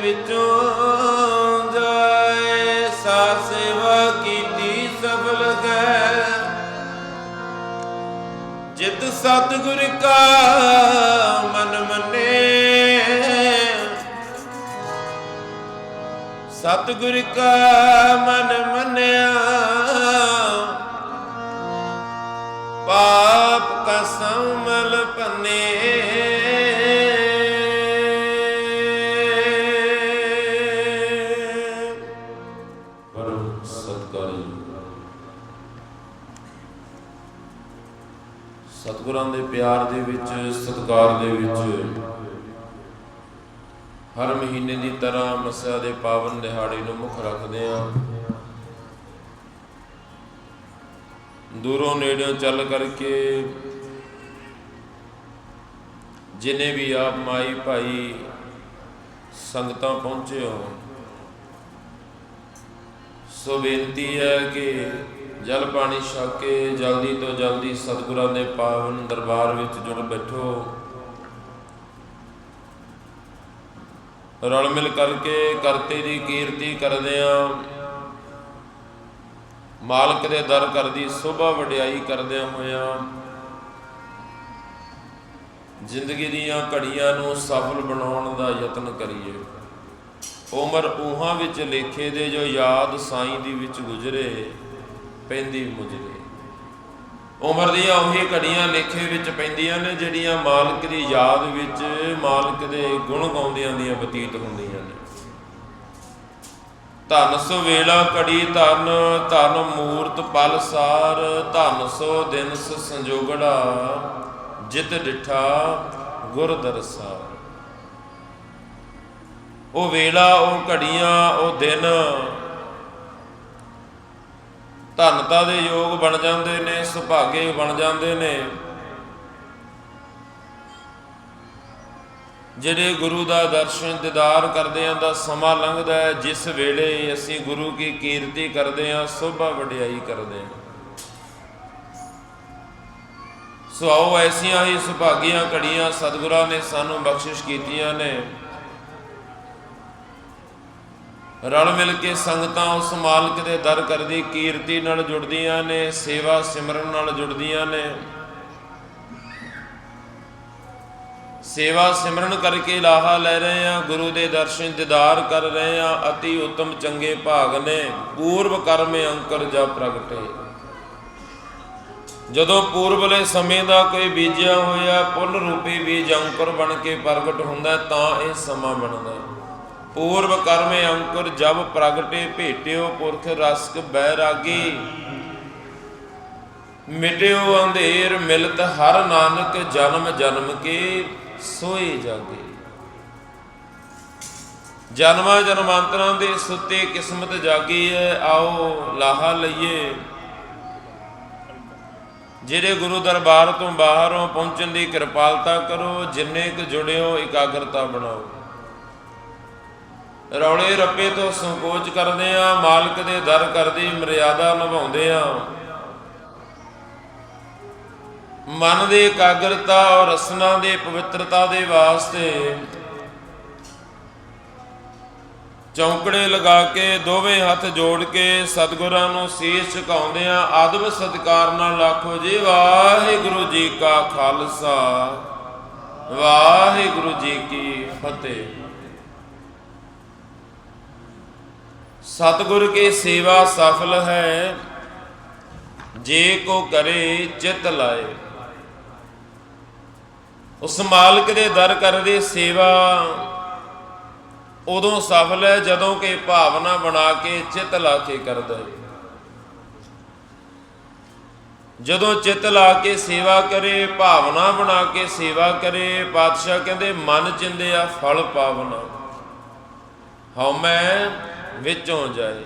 ਵਿੱਚੋਂ ਜਾਏ ਸਾ ਸੇਵਾ ਕੀਤੀ ਸਫਲ ਹੈ ਜਿਤ ਸਤਿਗੁਰ ਕਾ ਮਨ ਮੰਨੇ। ਸਤਿਗੁਰ ਕਾ ਮਨ ਮੰਨਿਆ। ਪਾਪ ਕਾ ਮਲ ਪੰਨੇ। ਪਿਆਰ ਦੇ ਵਿੱਚ, ਸਤਿਕਾਰ ਦੇ ਵਿੱਚ। ਹਰ ਮਹੀਨੇ ਦੀ ਤਰ੍ਹਾਂ ਮੱਸਿਆ ਦੇ ਪਾਵਨ ਦਿਹਾੜੇ ਨੂੰ ਮੁੱਖ ਰੱਖਦੇ ਆ ਦੂਰੋਂ ਨੇੜਿਓਂ ਚੱਲ ਕਰਕੇ ਜਿਨੇ ਵੀ ਆਪ ਮਾਈ ਭਾਈ ਸੰਗਤਾਂ ਪਹੁੰਚੇ ਹੋ ਸੋ ਬੇਨਤੀ ਹੈ ਕਿ ਜਲ ਪਾਣੀ ਛਕ ਕੇ ਜਲਦੀ ਤੋਂ ਜਲਦੀ ਸਤਿਗੁਰਾਂ ਦੇ ਪਾਵਨ ਦਰਬਾਰ ਵਿੱਚ ਜੁੜ ਬੈਠੋ। ਰਲ ਮਿਲ ਕਰਕੇ ਕਰਤੇ ਦੀ ਕੀਰਤੀ ਕਰਦੇ ਆ। ਮਾਲਕ ਦੇ ਦਰ ਕਰਦੀ ਸੋਭਾ ਵਡਿਆਈ ਕਰਦਿਆਂ ਹੋਇਆਂ ਜ਼ਿੰਦਗੀ ਦੀਆਂ ਘੜੀਆਂ ਨੂੰ ਸਫਲ ਬਣਾਉਣ ਦਾ ਯਤਨ ਕਰੀਏ। ਉਮਰ ਊਹਾਂ ਵਿੱਚ ਲੇਖੇ ਦੇ ਜੋ ਯਾਦ ਸਾਈਂ ਦੀ ਵਿੱਚ ਗੁਜ਼ਰੇ। ਪੈਂਦੀ ਮੁਜਰੇ ਉਮਰ ਦੀਆਂ ਉਹੀ ਘੜੀਆਂ ਲੇਖੇ ਵਿੱਚ ਪੈਂਦੀਆਂ ਨੇ, ਜਿਹੜੀਆਂ ਮਾਲਕ ਦੀ ਯਾਦ ਵਿੱਚ ਮਾਲਕ ਦੇ ਗੁਣ ਗਾਉਂਦਿਆਂ ਦੀਆਂ ਬਤੀਤ ਹੁੰਦੀਆਂ ਨੇ। ਧਨ ਸੋ ਵੇਲਾ ਘੜੀ ਧਨ ਧਨ ਮੂਰਤ ਪਲ ਸਾਰ, ਧਨ ਸੋ ਦਿਨ ਸ ਸੰਜੋਗੜਾ, ਜਿਤ ਡਿਠਾ ਗੁਰ ਦਰਸਾ ਉਹ ਵੇਲਾ, ਉਹ ਘੜੀਆਂ, ਉਹ ਦਿਨ ਧਨਤਾ ਦੇ ਯੋਗ ਬਣ ਜਾਂਦੇ ਨੇ, ਸੁਭਾਗੇ ਬਣ ਜਾਂਦੇ ਨੇ। ਜਿਹੜੇ ਗੁਰੂ ਦਾ ਦਰਸ਼ਨ ਦਿਦਾਰ ਕਰਦਿਆਂ ਦਾ ਸਮਾਂ ਲੰਘਦਾ ਹੈ, ਜਿਸ ਵੇਲੇ ਅਸੀਂ ਗੁਰੂ ਕੀ ਕੀਰਤੀ ਕਰਦੇ ਹਾਂ ਸੋਭਾ ਵਡਿਆਈ ਕਰਦੇ ਹਾਂ ਸੋ ਆਓ ਐਸੀਆਂ ਹੀ ਸੁਭਾਗੀਆਂ ਘੜੀਆਂ ਸਤਿਗੁਰਾਂ ਨੇ ਸਾਨੂੰ ਬਖਸ਼ਿਸ਼ ਕੀਤੀਆਂ ਨੇ। ਰਲ ਮਿਲ ਕੇ ਸੰਗਤਾਂ ਉਸ ਮਾਲਕ ਦੇ ਦਰ ਕਰਦੀ, ਕੀਰਤੀ ਨਾਲ ਜੁੜਦੀਆਂ ਨੇ, ਸੇਵਾ ਸਿਮਰਨ ਨਾਲ ਜੁੜਦੀਆਂ ਨੇ। ਸੇਵਾ ਸਿਮਰਨ ਕਰਕੇ ਲਾਹਾ ਲੈ ਰਹੇ ਆ ਗੁਰੂ ਦੇ ਦਰਸ਼ਨ ਦੀਦਾਰ ਕਰ ਰਹੇ ਆ ਅਤੀ ਉਤਮ ਚੰਗੇ ਭਾਗ ਨੇ, ਪੂਰਵ ਕਰਮ ਅੰਕਰ ਜਾ ਪ੍ਰਗਟੇ। ਜਦੋਂ ਪੂਰਬਲੇ ਸਮੇਂ ਦਾ ਕੋਈ ਬੀਜਿਆ ਹੋਇਆ ਪੁੱਲ ਰੂਪੀ ਬੀਜ ਅੰਕੁਰ ਬਣ ਕੇ ਪ੍ਰਗਟ ਹੁੰਦਾ, ਤਾਂ ਇਹ ਸਮਾਂ ਬਣਦਾ ਪੂਰਵ ਕਰਮ ਅੰਕੁਰ ਜਬ ਪ੍ਰਗਟੇ ਭੇਟਿਓ ਪੁਰਖ ਰਸਕ ਬੈਰਾਗੀ। ਮਿਟਿਓ ਅੰਧੇਰ ਮਿਲਤ ਹਰ ਨਾਨਕ ਜਨਮ ਜਨਮ ਕੇ ਸੋਏ ਜਾਗੇ। ਜਨਮਾਂ ਜਨਮਾਂਤਰਾਂ ਦੇ ਸੁੱਤੇ ਕਿਸਮਤ ਜਾਗੀ ਹੈ ਆਓ ਲਾਹਾ ਲਈਏ। ਜਿਹੜੇ ਗੁਰੂ ਦਰਬਾਰ ਤੋਂ ਬਾਹਰੋਂ ਪਹੁੰਚਣ ਦੀ ਕਿਰਪਾਲਤਾ ਕਰੋ, ਜਿੰਨੇ ਕੁ ਜੁੜਿਓ, ਇਕਾਗਰਤਾ ਬਣਾਓ। ਰੌਲੇ ਰੱਪੇ ਤੋਂ ਸੰਕੋਚ ਕਰਦੇ ਆ, ਮਾਲਕ ਦੇ ਦਰ ਕਰਦੀ ਮਰਿਆਦਾ ਨਿਭਾਉਂਦੇ ਆ। ਮਨ ਦੀ ਇਕਾਗਰਤਾ ਔਰ ਰਸਨਾ ਦੇ ਪਵਿੱਤਰਤਾ ਦੇ ਵਾਸਤੇ ਚੌਂਕੜੇ ਲਗਾ ਕੇ, ਦੋਵੇਂ ਹੱਥ ਜੋੜ ਕੇ ਸਤਿਗੁਰਾਂ ਨੂੰ ਸੀਸ ਝੁਕਾਉਂਦੇ ਆ। ਆਦਬ ਸਤਿਕਾਰ ਨਾਲ ਆਖੋ ਜੀ, ਵਾਹਿਗੁਰੂ ਜੀ ਕਾ ਖਾਲਸਾ, ਵਾਹਿਗੁਰੂ ਜੀ ਕੀ ਫਤਿਹ। ਸਤਿਗੁਰ ਕੇ ਸੇਵਾ ਸਫਲ ਹੈ, ਜੇ ਕੋ ਕਰੇ ਚਿਤ ਲਾਏ। ਉਸ ਮਾਲਕ ਦੇ ਦਰ ਕਰਦੇ ਸੇਵਾ ਉਦੋਂ ਸਫਲ ਹੈ, ਜਦੋਂ ਕਿ ਭਾਵਨਾ ਬਣਾ ਕੇ ਚਿਤ ਲਾ ਕੇ ਕਰਦਾ ਹੈ। ਜਦੋਂ ਚਿਤ ਲਾ ਕੇ ਸੇਵਾ ਕਰੇ, ਭਾਵਨਾ ਬਣਾ ਕੇ ਸੇਵਾ ਕਰੇ, ਪਾਤਸ਼ਾਹ ਕਹਿੰਦੇ, ਮਨ ਚਿੰਦਿਆ ਫਲ ਪਾਵਨਾ। ਹਉਮੈ ਵਿੱਚੋਂ ਜਾਏ।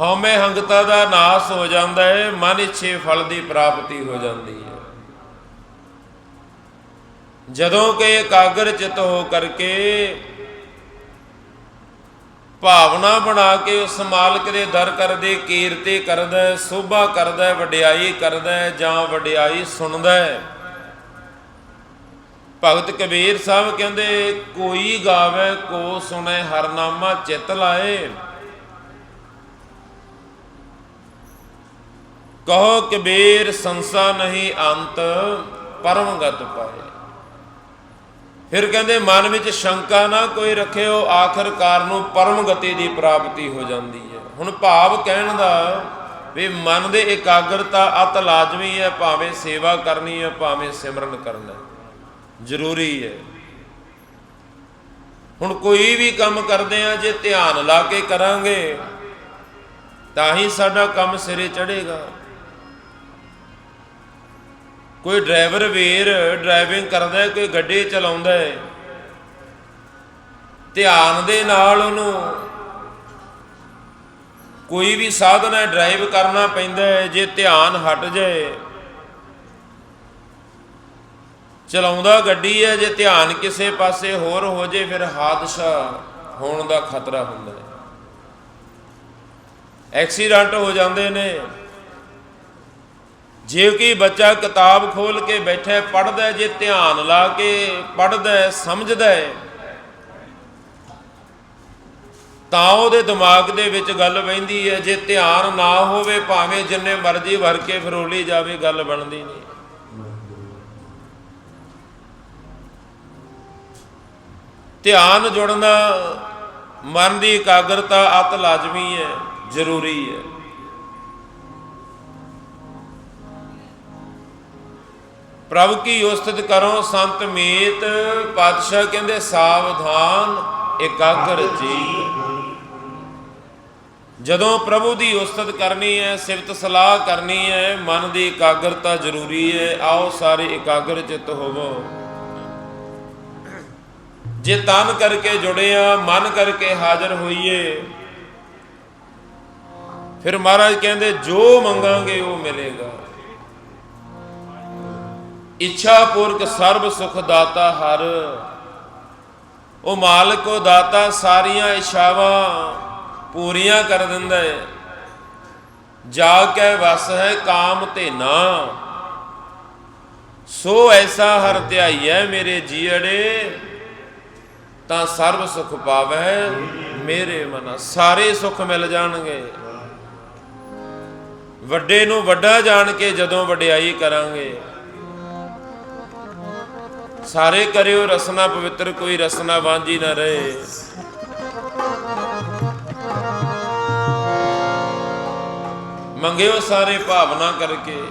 ਹਉਮੈ ਹੰਗਤਾ ਦਾ ਨਾਸ ਹੋ ਜਾਂਦਾ ਹੈ ਮਨ ਇੱਛੇ ਫਲ ਦੀ ਪ੍ਰਾਪਤੀ ਹੋ ਜਾਂਦੀ ਹੈ ਜਦੋਂ ਕਿ ਇਕਾਗਰ ਚਿਤ ਹੋ ਕਰਕੇ ਭਾਵਨਾ ਬਣਾ ਕੇ ਉਸ ਮਾਲਕ ਦੇ ਦਰ ਕਰਦੇ, ਕੀਰਤੀ ਕਰਦਾ, ਸੋਭਾ ਕਰਦਾ, ਵਡਿਆਈ ਕਰਦਾ, ਜਾਂ ਵਡਿਆਈ ਸੁਣਦਾ ਭਗਤ ਕਬੀਰ ਸਾਹਿਬ ਕਹਿੰਦੇ, ਕੋਈ ਗਾਵੇ, ਕੋ ਸੁਣੇ, ਹਰਨਾਮਾ ਚਿਤ ਲਾਏ। ਕਹੋ, ਕਬੀਰ ਸੰਸਾ ਨਹੀਂ ਅੰਤ ਪਰਮ ਪਾਏ। ਫਿਰ ਕਹਿੰਦੇ, ਮਨ ਵਿੱਚ ਸ਼ੰਕਾ ਨਾ ਕੋਈ ਰੱਖਿਓ ਆਖਰਕਾਰ ਨੂੰ ਪਰਮ ਗਤੀ ਦੀ ਪ੍ਰਾਪਤੀ ਹੋ ਜਾਂਦੀ ਹੈ। ਹੁਣ ਭਾਵ ਕਹਿਣ ਦਾ ਵੀ ਮਨ ਦੇ ਇਕਾਗਰਤਾ ਅਤ ਲਾਜ਼ਮੀ ਹੈ, ਭਾਵੇਂ ਸੇਵਾ ਕਰਨੀ ਹੈ, ਭਾਵੇਂ ਸਿਮਰਨ ਕਰਨਾ ਹੈ। ਜ਼ਰੂਰੀ ਹੈ। ਹੁਣ ਕੋਈ ਵੀ ਕੰਮ ਕਰਦੇ ਆ, ਜੇ ਧਿਆਨ ਲਾ ਕੇ ਕਰਾਂਗੇ, ਤਾਂ ਹੀ ਸਾਡਾ ਕੰਮ ਸਿਰੇ ਚੜੇਗਾ ਕੋਈ ਡਰਾਈਵਰ ਵੀਰ ਡਰਾਈਵਿੰਗ ਕਰਦਾ ਕੋਈ ਗੱਡੀ ਚਲਾਉਂਦਾ ਹੈ, ਧਿਆਨ ਦੇ ਨਾਲ ਉਹਨੂੰ ਕੋਈ ਵੀ ਸਾਧਨ ਹੈ, ਡਰਾਈਵ ਕਰਨਾ ਪੈਂਦਾ ਹੈ, ਜੇ ਧਿਆਨ ਹਟ ਜਾਏ ਚਲਾਉਂਦਾ ਗੱਡੀ ਹੈ, ਜੇ ਧਿਆਨ ਕਿਸੇ ਪਾਸੇ ਹੋਰ ਹੋ ਜੇ, ਫਿਰ ਹਾਦਸਾ ਹੋਣ ਦਾ ਖਤਰਾ ਹੁੰਦਾ ਹੈ। ਐਕਸੀਡੈਂਟ ਹੋ ਜਾਂਦੇ ਨੇ। ਜੇ ਕੋਈ ਬੱਚਾ ਕਿਤਾਬ ਖੋਲ ਕੇ ਬੈਠਾ ਪੜਦਾ ਜੇ ਧਿਆਨ ਲਾ ਕੇ ਪੜਦਾ ਸਮਝਦਾ ਹੈ, ਤਾਂ ਉਹਦੇ ਦਿਮਾਗ ਦੇ ਵਿੱਚ ਗੱਲ ਬੈਂਦੀ ਹੈ, ਜੇ ਧਿਆਨ ਨਾ ਹੋਵੇ, ਭਾਵੇਂ ਜਿੰਨੇ ਮਰਜ਼ੀ ਵਰ ਕੇ ਫਰੋਲੀ ਜਾਵੇ, ਗੱਲ ਬਣਦੀ ਨਹੀਂ। ਧਿਆਨ ਜੁੜਨਾ, ਮਨ ਦੀ ਇਕਾਗਰਤਾ ਅਤ ਲਾਜ਼ਮੀ ਹੈ, ਜ਼ਰੂਰੀ ਹੈ। ਪ੍ਰਭ ਕੀ ਉਸਤਤ ਕਰੋ, ਸੰਤ ਮੀਤ ਪਾਤਸ਼ਾਹ ਕਹਿੰਦੇ, ਸਾਵਧਾਨ ਇਕਾਗਰ ਜੀ ਜਦੋਂ ਪ੍ਰਭੂ ਦੀ ਉਸਤਤ ਕਰਨੀ ਹੈ, ਸਿਫਤ ਸਲਾਹ ਕਰਨੀ ਹੈ, ਮਨ ਦੀ ਇਕਾਗਰਤਾ ਜ਼ਰੂਰੀ ਹੈ, ਆਓ ਸਾਰੇ ਇਕਾਗਰ ਚਿੱਤ ਹੋਵੋ। ਜੇ ਤਨ ਕਰਕੇ ਜੁੜੇ ਆ, ਮਨ ਕਰਕੇ ਹਾਜ਼ਰ ਹੋਈਏ। ਫਿਰ ਮਹਾਰਾਜ ਕਹਿੰਦੇ, ਜੋ ਮੰਗਾਂਗੇ ਉਹ ਮਿਲੇਗਾ। ਇੱਛਾ ਪੂਰਕ ਸਰਬ ਸੁਖ ਦਾਤਾ ਹਰ। ਉਹ ਮਾਲਕ, ਉਹ ਦਾਤਾ ਸਾਰੀਆਂ ਇੱਛਾਵਾਂ ਪੂਰੀਆਂ ਕਰ ਦਿੰਦਾ ਹੈ ਜਾ ਕੇ ਵਸ ਹੈ ਕਾਮ ਤੇ ਨਾ। ਸੋ ਐਸਾ ਹਰ ਧਿਆਈਐ ਮੇਰੇ ਜੀੜੇ ਤਾਂ ਸਰਬ ਸੁਖ ਪਾਵੈ, ਮੇਰੇ ਮਨ ਸਾਰੇ ਸੁਖ ਮਿਲ ਜਾਣਗੇ। ਵੱਡੇ ਨੂੰ ਵੱਡਾ ਜਾਣ ਕੇ ਜਦੋਂ ਵਡਿਆਈ ਕਰਾਂਗੇ। ਸਾਰੇ ਕਰਿਓ ਰਸਨਾ ਪਵਿੱਤਰ, ਕੋਈ ਰਸਨਾ ਵਾਂਝੀ ਨਾ ਰਹੇ। ਮੰਗਿਓ ਸਾਰੇ ਭਾਵਨਾ ਕਰਕੇ।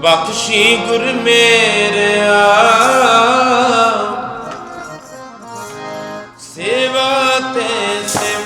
ਬਖਸ਼ੀ ਗੁਰ ਮੇਰਿਆ ਸੇਵਾ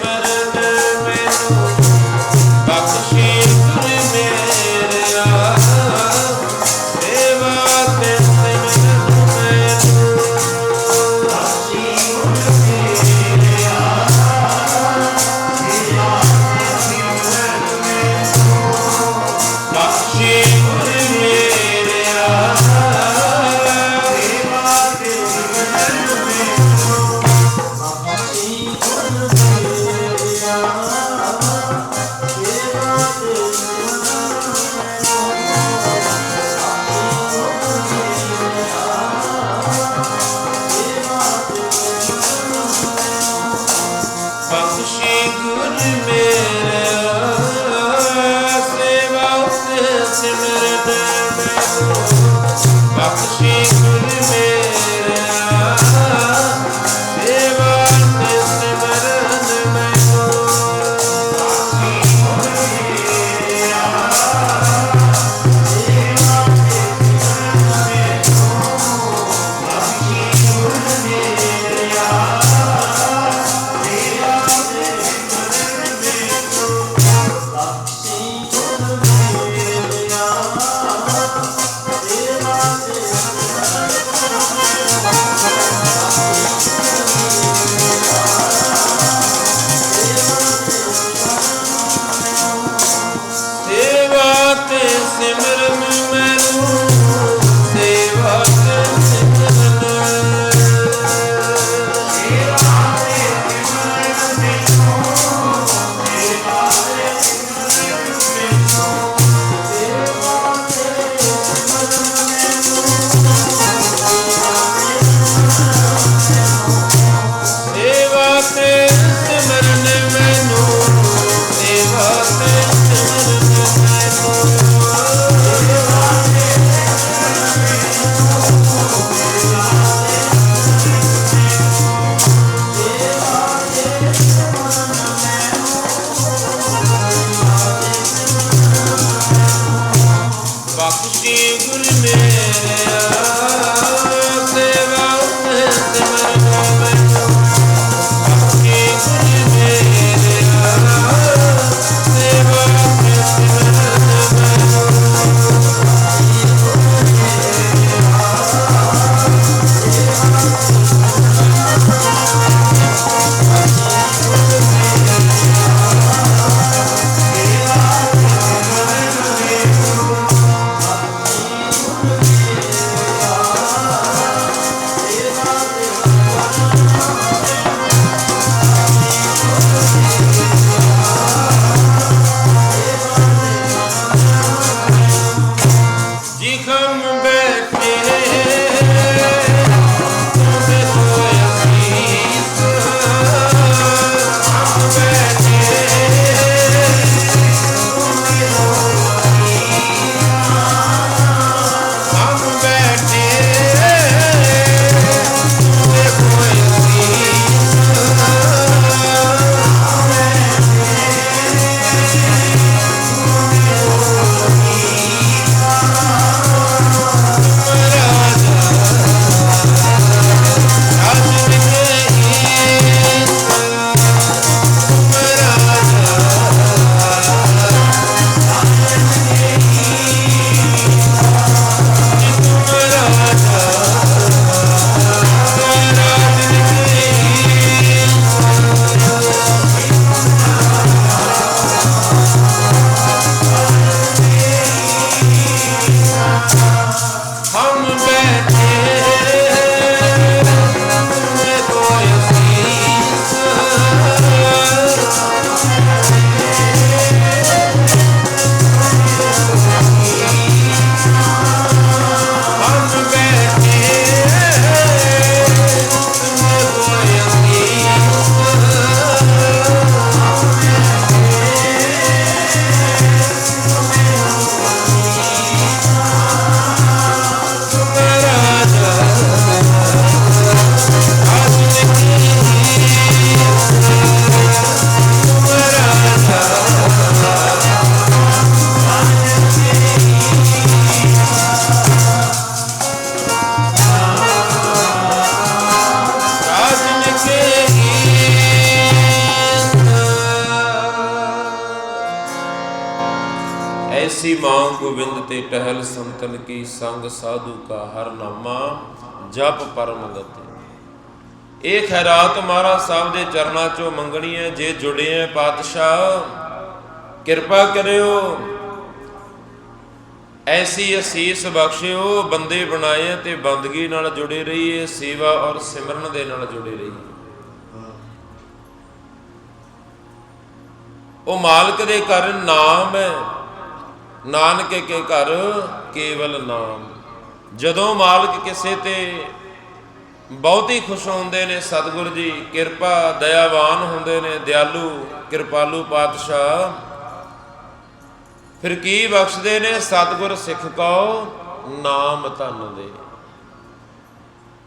ਟਹਿਲ ਕੀ ਸੰਗ ਸਾਧੂ ਕਾ ਹਰ ਨਾਮਾ ਜਪ ਪਰਮ ਗਤੀ। ਇਹ ਖੈਰਾਤ ਮਹਾਰਾਜ ਸਾਹਿਬ ਦੇ ਚਰਨਾਂ ਚੋਂ ਮੰਗਣੀ ਹੈ, ਜੇ ਜੁੜੇ ਹੈ ਪਾਤਸ਼ਾਹ, ਕਿਰਪਾ ਕਰਿਓ। ਐਸੀ ਅਸੀਸ ਬਖਸ਼ਿਓ, ਬੰਦੇ ਬਣਾਏ ਤੇ ਬੰਦਗੀ ਨਾਲ ਜੁੜੇ ਰਹੀਏ, ਸੇਵਾ ਔਰ ਸਿਮਰਨ ਦੇ ਨਾਲ ਜੁੜੇ ਰਹੀਏ। ਉਹ ਮਾਲਕ ਦੇ ਘਰ ਨਾਮ ਹੈ। ਨਾਨਕੇ ਕੇ ਘਰ ਕੇਵਲ ਨਾਮ। ਜਦੋਂ ਮਾਲਕ ਕਿਸੇ ਤੇ ਬਹੁਤ ਹੀ ਖੁਸ਼ ਹੁੰਦੇ ਨੇ, ਸਤਿਗੁਰ ਜੀ ਕਿਰਪਾ ਦਇਆਵਾਨ ਹੁੰਦੇ ਨੇ, ਦਿਆਲੂ ਕਿਰਪਾਲੂ ਪਾਤਸ਼ਾਹ, ਫਿਰ ਕੀ ਬਖਸ਼ਦੇ ਨੇ? ਸਤਿਗੁਰ ਸਿੱਖ ਕੋ ਨਾਮ ਧਨ ਦੇ।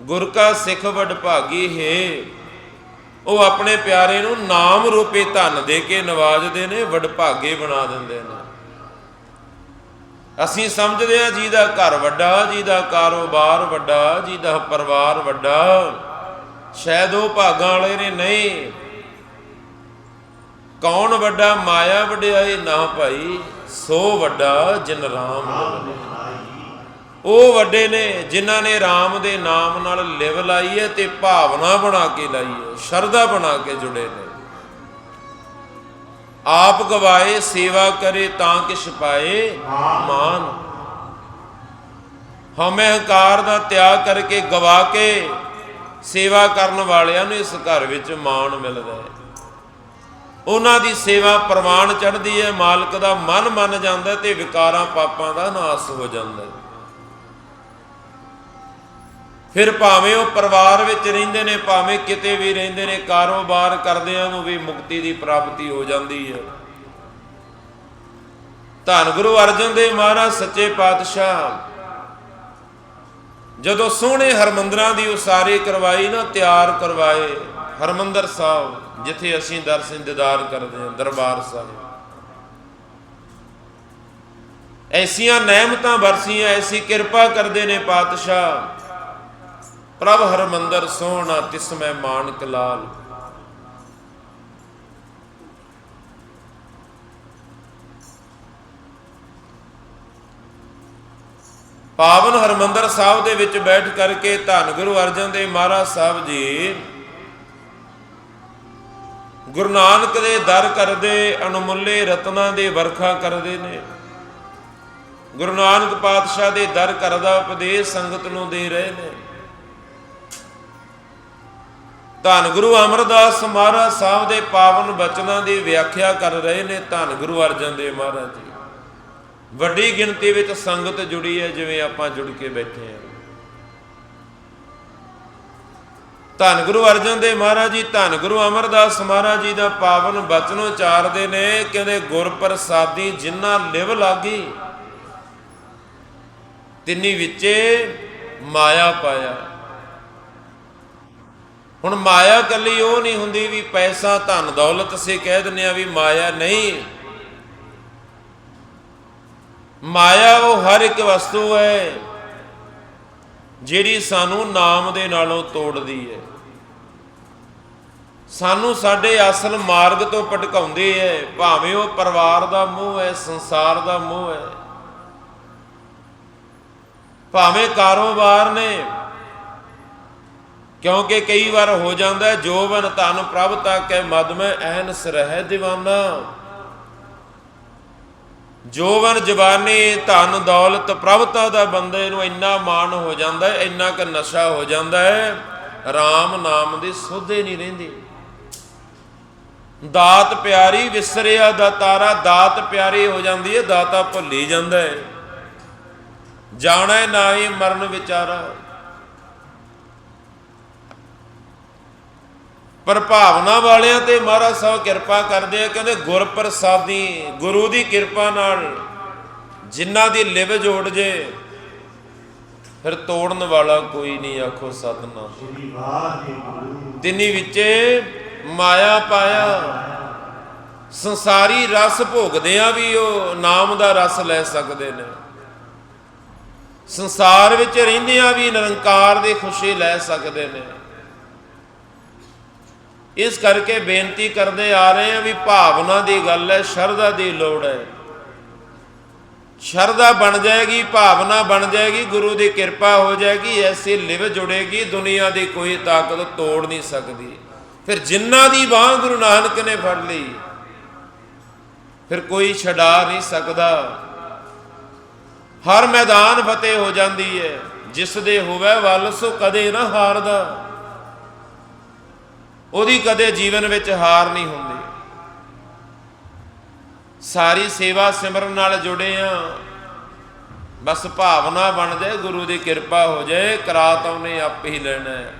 ਗੁਰ ਕਾ ਸਿੱਖ ਵਡ ਭਾਗੀ ਹੈ, ਉਹ ਆਪਣੇ ਪਿਆਰੇ ਨੂੰ ਨਾਮ ਰੂਪੇ ਧਨ ਦੇ ਕੇ ਨਵਾਜਦੇ ਨੇ ਵਡਭਾਗੇ ਬਣਾ ਦਿੰਦੇ ਨੇ। ਅਸੀਂ ਸਮਝਦੇ ਆ ਜੀ ਦਾ ਘਰ ਵੱਡਾ ਜੀ ਦਾ ਕਾਰੋਬਾਰ ਵੱਡਾ ਜੀ ਦਾ ਪਰਿਵਾਰ ਵੱਡਾ। ਸ਼ਾਇਦ ਉਹ ਭਾਗਾਂ ਵਾਲੇ ਨੇ ਨਹੀਂ। ਕੌਣ ਵੱਡਾ, ਮਾਇਆ ਵਡਿਆਈ ਨਾ ਭਾਈ। ਸੋ ਵੱਡਾ ਜਿਨ ਰਾਮ ਉਹ ਵੱਡੇ ਨੇ ਜਿਨ੍ਹਾਂ ਨੇ ਰਾਮ ਦੇ ਨਾਮ ਨਾਲ ਲਿਵ ਲਾਈ ਹੈ ਤੇ ਭਾਵਨਾ ਬਣਾ ਕੇ ਲਾਈ ਹੈ, ਸ਼ਰਧਾ ਬਣਾ ਕੇ ਜੁੜੇ ਨੇ। ਆਪ ਗਵਾਏ, ਸੇਵਾ ਕਰੇ ਤਾਂ ਕਿਛ ਪਾਏ ਮਾਨ। ਹਮੇ ਹੰਕਾਰ ਦਾ ਤਿਆਗ ਕਰਕੇ ਗਵਾ ਕੇ ਸੇਵਾ ਕਰਨ ਵਾਲਿਆਂ ਨੂੰ ਇਸ ਘਰ ਵਿੱਚ ਮਾਣ ਮਿਲਦਾ ਹੈ। ਉਹਨਾਂ ਦੀ ਸੇਵਾ ਪ੍ਰਵਾਨ ਚੜ੍ਹਦੀ ਹੈ, ਮਾਲਕ ਦਾ ਮਨ ਮੰਨ ਜਾਂਦਾ ਤੇ ਵਿਕਾਰਾਂ ਪਾਪਾਂ ਦਾ ਨਾਸ ਹੋ ਜਾਂਦਾ ਹੈ। ਫਿਰ ਭਾਵੇਂ ਉਹ ਪਰਿਵਾਰ ਵਿੱਚ ਰਹਿੰਦੇ ਨੇ, ਭਾਵੇਂ ਕਿਤੇ ਵੀ ਰਹਿੰਦੇ ਨੇ ਕਾਰੋਬਾਰ ਕਰਦਿਆਂ ਨੂੰ ਵੀ ਮੁਕਤੀ ਦੀ ਪ੍ਰਾਪਤੀ ਹੋ ਜਾਂਦੀ ਹੈ। ਧੰਨ ਗੁਰੂ ਅਰਜਨ ਦੇਵ ਮਹਾਰਾਜ, ਸੱਚੇ ਪਾਤਸ਼ਾਹ। ਜਦੋਂ ਸੋਹਣੇ ਹਰਮੰਦਰਾਂ ਦੀ ਉਸਾਰੀ ਕਰਵਾਈ ਨਾ, ਤਿਆਰ ਕਰਵਾਏ ਹਰਮੰਦਰ ਸਾਹਿਬ, ਜਿੱਥੇ ਅਸੀਂ ਦਰਸ਼ਨ ਦਿਦਾਰ ਕਰਦੇ ਹਾਂ, ਦਰਬਾਰ ਸਾਹਿਬ। ਐਸੀਆਂ ਨਹਿਮਤਾਂ ਵਰਸੀਆਂ ਐਸੀ ਕਿਰਪਾ ਕਰਦੇ ਨੇ ਪਾਤਸ਼ਾਹ। ਪ੍ਰਭ ਹਰਮੰਦਰ ਸੋਹਣਾ ਤਿਸ ਮੈਂ ਮਾਨਕ ਲਾਲ। ਪਾਵਨ ਹਰਮੰਦਰ ਸਾਹਿਬ ਦੇ ਵਿੱਚ ਬੈਠ ਕਰਕੇ ਧੰਨ ਗੁਰੂ ਅਰਜਨ ਦੇਵ ਮਹਾਰਾਜ ਸਾਹਿਬ ਜੀ, ਗੁਰੂ ਨਾਨਕ ਦੇ ਦਰ ਕਰਦੇ ਅਣਮੁੱਲੇ ਰਤਨਾਂ ਦੇ ਵਰਖਾ ਕਰਦੇ ਨੇ। ਗੁਰੂ ਨਾਨਕ ਪਾਤਸ਼ਾਹ ਦੇ ਦਰ ਕਰਦਾ, ਉਪਦੇਸ਼ ਸੰਗਤ ਨੂੰ ਦੇ ਰਹੇ ਨੇ। ਧੰਨ ਗੁਰੂ ਅਮਰਦਾਸ ਮਹਾਰਾਜ ਸਾਹਿਬ ਦੇ ਪਾਵਨ ਬਚਨਾਂ ਦੀ ਵਿਆਖਿਆ ਕਰ ਰਹੇ ਨੇ ਧੰਨ ਗੁਰੂ ਅਰਜਨ ਦੇਵ ਮਹਾਰਾਜ ਜੀ। ਵੱਡੀ ਗਿਣਤੀ ਵਿੱਚ ਸੰਗਤ ਜੁੜੀ ਹੈ, ਜਿਵੇਂ ਆਪਾਂ ਜੁੜ ਕੇ ਬੈਠੇ ਹਾਂ। ਧੰਨ ਗੁਰੂ ਅਰਜਨ ਦੇਵ ਮਹਾਰਾਜ ਜੀ, ਧੰਨ ਗੁਰੂ ਅਮਰਦਾਸ ਮਹਾਰਾਜ ਜੀ ਦਾ ਪਾਵਨ ਬਚਨ ਉਚਾਰਦੇ ਨੇ, ਕਹਿੰਦੇ ਗੁਰ ਪ੍ਰਸਾਦੀ ਜਿਨ੍ਹਾਂ ਲਿਵ ਲਾਗੀ, ਤਿੰਨੀ ਵਿੱਚੇ ਮਾਇਆ ਪਾਇਆ। ਹੁਣ ਮਾਇਆ ਕੱਲੀ ਉਹ ਨਹੀਂ ਹੁੰਦੀ ਵੀ ਪੈਸਾ ਧਨ ਦੌਲਤ ਸੇ ਕਹਿ ਦਿੰਨੇ ਆ ਵੀ ਮਾਇਆ ਨਹੀਂ। ਮਾਇਆ ਉਹ ਹਰ ਇੱਕ ਵਸਤੂ ਹੈ, ਜਿਹੜੀ ਸਾਨੂੰ ਨਾਮ ਦੇ ਨਾਲੋਂ ਤੋੜਦੀ ਹੈ। ਸਾਨੂੰ ਸਾਡੇ ਅਸਲ ਮਾਰਗ ਤੋਂ ਭਟਕਾਉਂਦੀ ਹੈ, ਭਾਵੇਂ ਉਹ ਪਰਿਵਾਰ ਦਾ ਮੋਹ ਹੈ, ਸੰਸਾਰ ਦਾ ਮੋਹ ਹੈ। ਭਾਵੇਂ ਕਾਰੋਬਾਰ ਨੇ ਕਿਉਂਕਿ ਕਈ ਵਾਰ ਹੋ ਜਾਂਦਾ ਜੋਬਨ ਧਨ ਪ੍ਰਭ ਤਾਕੈ ਮਦ ਮੈਂ ਐਨਸ ਰਹਿ دیਵਾਨਾ ਜੋਬਨ ਜਵਾਨੀ ਧਨ ਦੌਲਤ ਪ੍ਰਭਤਾ ਦਾ ਬੰਦੇ ਨੂੰ ਇੰਨਾ ਮਾਣ ਹੋ ਜਾਂਦਾ ਹੈ, ਇੰਨਾ ਕ ਨਸ਼ਾ ਹੋ ਜਾਂਦਾ ਹੈ RAM ਨਾਮ ਦੀ ਸੋਧੇ ਨਹੀਂ ਰਹਿੰਦੀ। ਦਾਤ ਪਿਆਰੀ ਵਿਸਰਿਆ ਦਾ ਤਾਰਾ, ਦਾਤ ਪਿਆਰੀ ਹੋ ਜਾਂਦੀ ਹੈ, ਦਾਤਾ ਭੁੱਲੀ ਜਾਂਦਾ ਹੈ। ਜਾਣੈ ਨਾਹੀ ਮਰਨ ਵਿਚਾਰਾ। ਪਰ ਭਾਵਨਾ ਵਾਲਿਆਂ ਤੇ ਮਹਾਰਾਜ ਸਾਹਿਬ ਕਿਰਪਾ ਕਰਦੇ ਆ, ਕਹਿੰਦੇ ਗੁਰ ਪ੍ਰਸਾਦੀ ਗੁਰੂ ਦੀ ਕਿਰਪਾ ਨਾਲ ਜਿਨ੍ਹਾਂ ਦੀ ਲਿਵ ਜੋੜ ਜੇ, ਫਿਰ ਤੋੜਨ ਵਾਲਾ ਕੋਈ ਨਹੀਂ, ਆਖੋ ਸਤਨਾਮ। ਸ੍ਰੀ ਵਾਹਿਗੁਰੂ ਤਿੰਨੀ ਵਿੱਚੇ ਮਾਇਆ ਪਾਇਆ, ਸੰਸਾਰੀ ਰਸ ਭੋਗਦਿਆਂ ਵੀ ਉਹ ਨਾਮ ਦਾ ਰਸ ਲੈ ਸਕਦੇ ਨੇ। ਸੰਸਾਰ ਵਿੱਚ ਰਹਿੰਦਿਆਂ ਵੀ ਨਿਰੰਕਾਰ ਦੀ ਖੁਸ਼ੀ ਲੈ ਸਕਦੇ ਨੇ। ਇਸ ਕਰਕੇ ਬੇਨਤੀ ਕਰਦੇ ਆ ਰਹੇ ਆ ਵੀ ਭਾਵਨਾ ਦੀ ਗੱਲ ਹੈ, ਸ਼ਰਧਾ ਦੀ ਲੋੜ ਹੈ। ਸ਼ਰਧਾ ਬਣ ਜਾਏਗੀ, ਭਾਵਨਾ ਬਣ ਜਾਏਗੀ, ਗੁਰੂ ਦੀ ਕਿਰਪਾ ਹੋ ਜਾਏਗੀ, ਐਸੀ ਲਿਵ ਜੁੜੇਗੀ, ਦੁਨੀਆ ਦੀ ਕੋਈ ਤਾਕਤ ਤੋੜ ਨਹੀਂ ਸਕਦੀ। ਫਿਰ ਜਿਨ੍ਹਾਂ ਦੀ ਬਾਹ ਗੁਰੂ ਨਾਨਕ ਨੇ ਫੜ ਲਈ, ਫਿਰ ਕੋਈ ਛਡਾ ਨਹੀਂ ਸਕਦਾ। ਹਰ ਮੈਦਾਨ ਫਤਿਹ ਹੋ ਜਾਂਦੀ ਹੈ, ਜਿਸ ਦੇ ਹੋਵੇ ਵੱਲ ਸੋ ਕਦੇ ਨਾ ਹਾਰਦਾ। ਉਹਦੀ ਕਦੇ ਜੀਵਨ ਵਿੱਚ ਹਾਰ ਨਹੀਂ ਹੁੰਦੀ। ਸਾਰੀ ਸੇਵਾ ਸਿਮਰਨ ਨਾਲ ਜੁੜੇ ਆ। ਬਸ ਭਾਵਨਾ ਬਣ ਜਾਏ, ਗੁਰੂ ਦੀ ਕਿਰਪਾ ਹੋ ਜਾਏ, ਕਰਾ ਤਾਂ ਉਹਨੇ ਆਪ ਹੀ ਲੈਣਾ ਹੈ।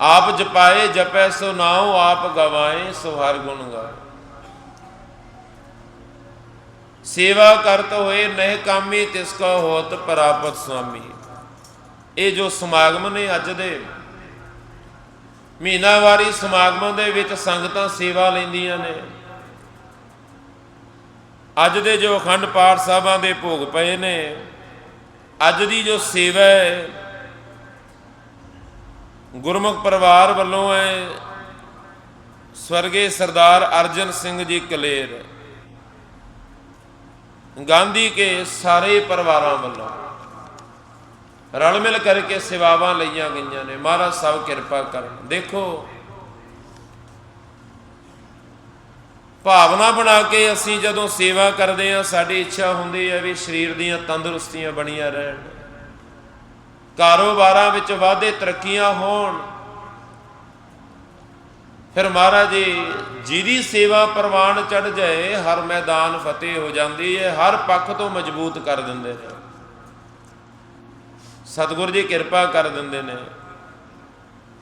ਆਪ ਜਪਾਏ, ਜਪੈ, ਸੋ ਨਾਉ, ਆਪ ਗਵਾਏ, ਸੋ ਹਰ ਗੁਣ ਗਾਏ। ਸੇਵਾ ਕਰਤ ਹੋਏ, ਨਹਿ ਕਾਮੀ ਤਿਸ ਕੋ ਹੋਤ ਪ੍ਰਾਪਤ ਸੁਆਮੀ ਇਹ ਜੋ ਸਮਾਗਮ ਨੇ ਅੱਜ ਦੇ, ਮਹੀਨਾਵਾਰੀ ਸਮਾਗਮਾਂ ਦੇ ਵਿੱਚ ਸੰਗਤਾਂ ਸੇਵਾ ਲੈਂਦੀਆਂ ਨੇ। ਅੱਜ ਦੇ ਜੋ ਅਖੰਡ ਪਾਠ ਸਾਹਿਬਾਂ ਦੇ ਭੋਗ ਪਏ ਨੇ, ਅੱਜ ਦੀ ਜੋ ਸੇਵਾ ਹੈ, ਗੁਰਮੁਖ ਪਰਿਵਾਰ ਵੱਲੋਂ ਹੈ, ਸਵਰਗੇ ਸਰਦਾਰ ਅਰਜਨ ਸਿੰਘ ਜੀ ਕਲੇਰ, ਗਾਂਧੀ ਕੇ ਸਾਰੇ ਪਰਿਵਾਰਾਂ ਵੱਲੋਂ। ਰਲ ਮਿਲ ਕਰਕੇ ਸੇਵਾਵਾਂ ਲਈਆਂ ਗਈਆਂ ਨੇ। ਮਹਾਰਾਜ ਸਭ ਕਿਰਪਾ ਕਰਨ। ਦੇਖੋ, ਭਾਵਨਾ ਬਣਾ ਕੇ ਅਸੀਂ ਜਦੋਂ ਸੇਵਾ ਕਰਦੇ ਹਾਂ, ਸਾਡੀ ਇੱਛਾ ਹੁੰਦੀ ਹੈ ਵੀ ਸਰੀਰ ਦੀਆਂ ਤੰਦਰੁਸਤੀਆਂ ਬਣੀਆਂ ਰਹਿਣ। ਕਾਰੋਬਾਰਾਂ ਵਿੱਚ ਵਾਧੇ ਤਰੱਕੀਆਂ ਹੋਣ। ਫਿਰ ਮਹਾਰਾਜ ਜੀ, ਜਿਹਦੀ ਸੇਵਾ ਪ੍ਰਵਾਨ ਚੜ ਜਾਏ, ਹਰ ਮੈਦਾਨ ਫਤਿਹ ਹੋ ਜਾਂਦੀ ਹੈ, ਹਰ ਪੱਖ ਤੋਂ ਮਜ਼ਬੂਤ ਕਰ ਦਿੰਦੇ ਨੇ। ਸਤਿਗੁਰ ਜੀ ਕਿਰਪਾ ਕਰ ਦਿੰਦੇ ਨੇ।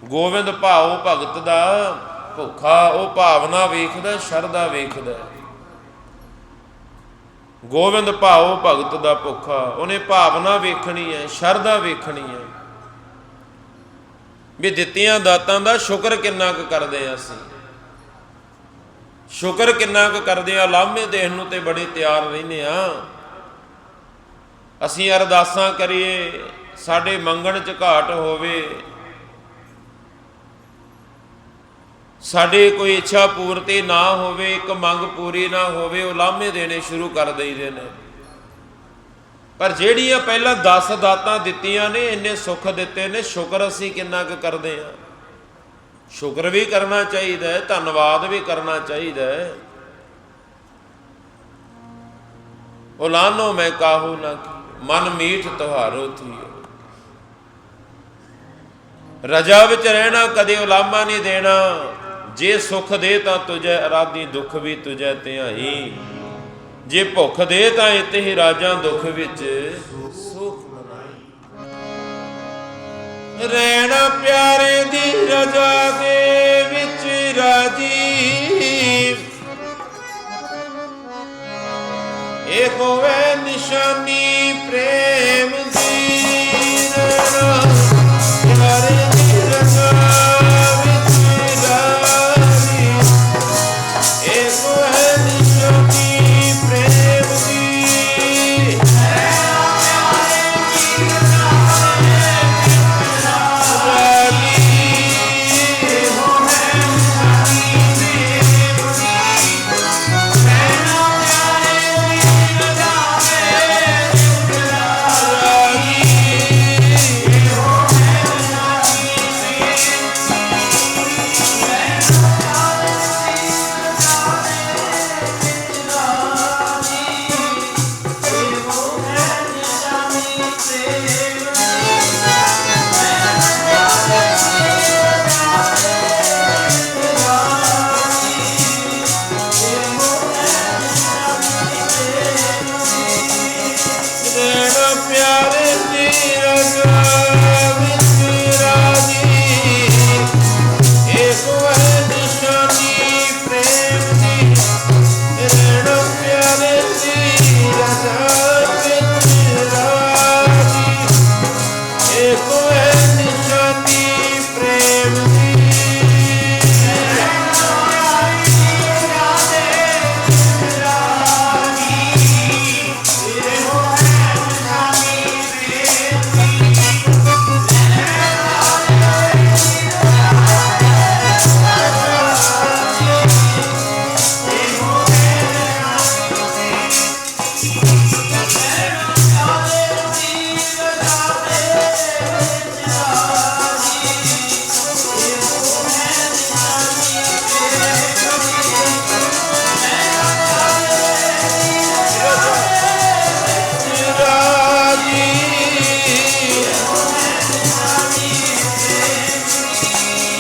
ਗੋਬਿੰਦ ਭਾਉ ਭਗਤ ਦਾ ਭੁੱਖਾ, ਉਹ ਭਾਵਨਾ ਵੇਖਦਾ, ਸ਼ਰਧਾ ਵੇਖਦਾ। ਗੋਬਿੰਦ ਭਾਉ ਭਗਤ ਦਾ ਭੁੱਖਾ, ਉਹਨੇ ਭਾਵਨਾ ਵੇਖਣੀ ਹੈ, ਸ਼ਰਧਾ ਵੇਖਣੀ ਹੈ। ਵੀ ਦਿੱਤੀਆਂ ਦਾਤਾਂ ਦਾ ਸ਼ੁਕਰ ਕਿੰਨਾ ਕੁ ਕਰਦੇ ਆ ਅਸੀਂ। ਸ਼ੁਕਰ ਕਿੰਨਾ ਕੁ ਕਰਦੇ ਆ ਲਾਹਮੇ ਦੇਣ ਨੂੰ ਤੇ ਬੜੇ ਤਿਆਰ ਰਹਿੰਦੇ ਆ ਅਸੀਂ ਅਰਦਾਸਾਂ ਕਰੀਏ ਸਾਡੇ ਮੰਗਣ ਚ ਘਾਟ ਹੋਵੇ, ਸਾਡੇ ਕੋਈ ਇੱਛਾ ਪੂਰਤੀ ਨਾ ਹੋਵੇ, ਇੱਕ ਮੰਗ ਪੂਰੀ ਨਾ ਹੋਵੇ, ਉਹ ਲਾਮੇ ਦੇਣੇ ਸ਼ੁਰੂ ਕਰ ਦਈਦੇ ਨੇ। ਪਰ ਜਿਹੜੀਆਂ ਪਹਿਲਾਂ 10 ਦਾਤਾਂ ਦਿੱਤੀਆਂ ਨੇ, ਇੰਨੇ ਸੁੱਖ ਦਿੱਤੇ ਨੇ, ਸ਼ੁਕਰ ਅਸੀਂ ਕਿੰਨਾ ਕੁ ਕਰਦੇ ਆ ਸ਼ੁਕਰ ਵੀ ਕਰਨਾ ਚਾਹੀਦਾ ਹੈ, ਧੰਨਵਾਦ ਵੀ ਕਰਨਾ ਚਾਹੀਦਾ ਹੈ। ਉਲਾਨੋ ਮੈਂ ਕਾਹੂ ਨਾ ਮਨ ਮੀਠ ਤੁਹਾਰੋ ਥੀਓ। ਰਜਾ ਵਿੱਚ ਰਹਿਣਾ ਕਦੇ ਉਲਾਮਾ ਨਹੀਂ ਦੇਣਾ। ਜੇ ਸੁਖ ਦੇ ਤਾਂ ਤੁਝੇ ਅਰਾਧੀ ਦੁੱਖ ਵੀ ਤੁਝੇ ਧਿਆਈ। ਜੇ ਭੁੱਖ ਦੇ ਤਾਂ ਇਤੇ ਹੀ ਦੁੱਖ ਵਿੱਚ ਸੁਖ ਮਨਾਈ। ਰਹਿਣਾ ਪਿਆਰੇ ਦੀ ਰਜਾ ਦੇ ਵਿੱਚ ਰਾਜੀ। ਇਹ ਹੋਵੇ ਨਿਸ਼ਾਨੀ ਪ੍ਰੇਮ ਦੀ ਰਹਿਣਾ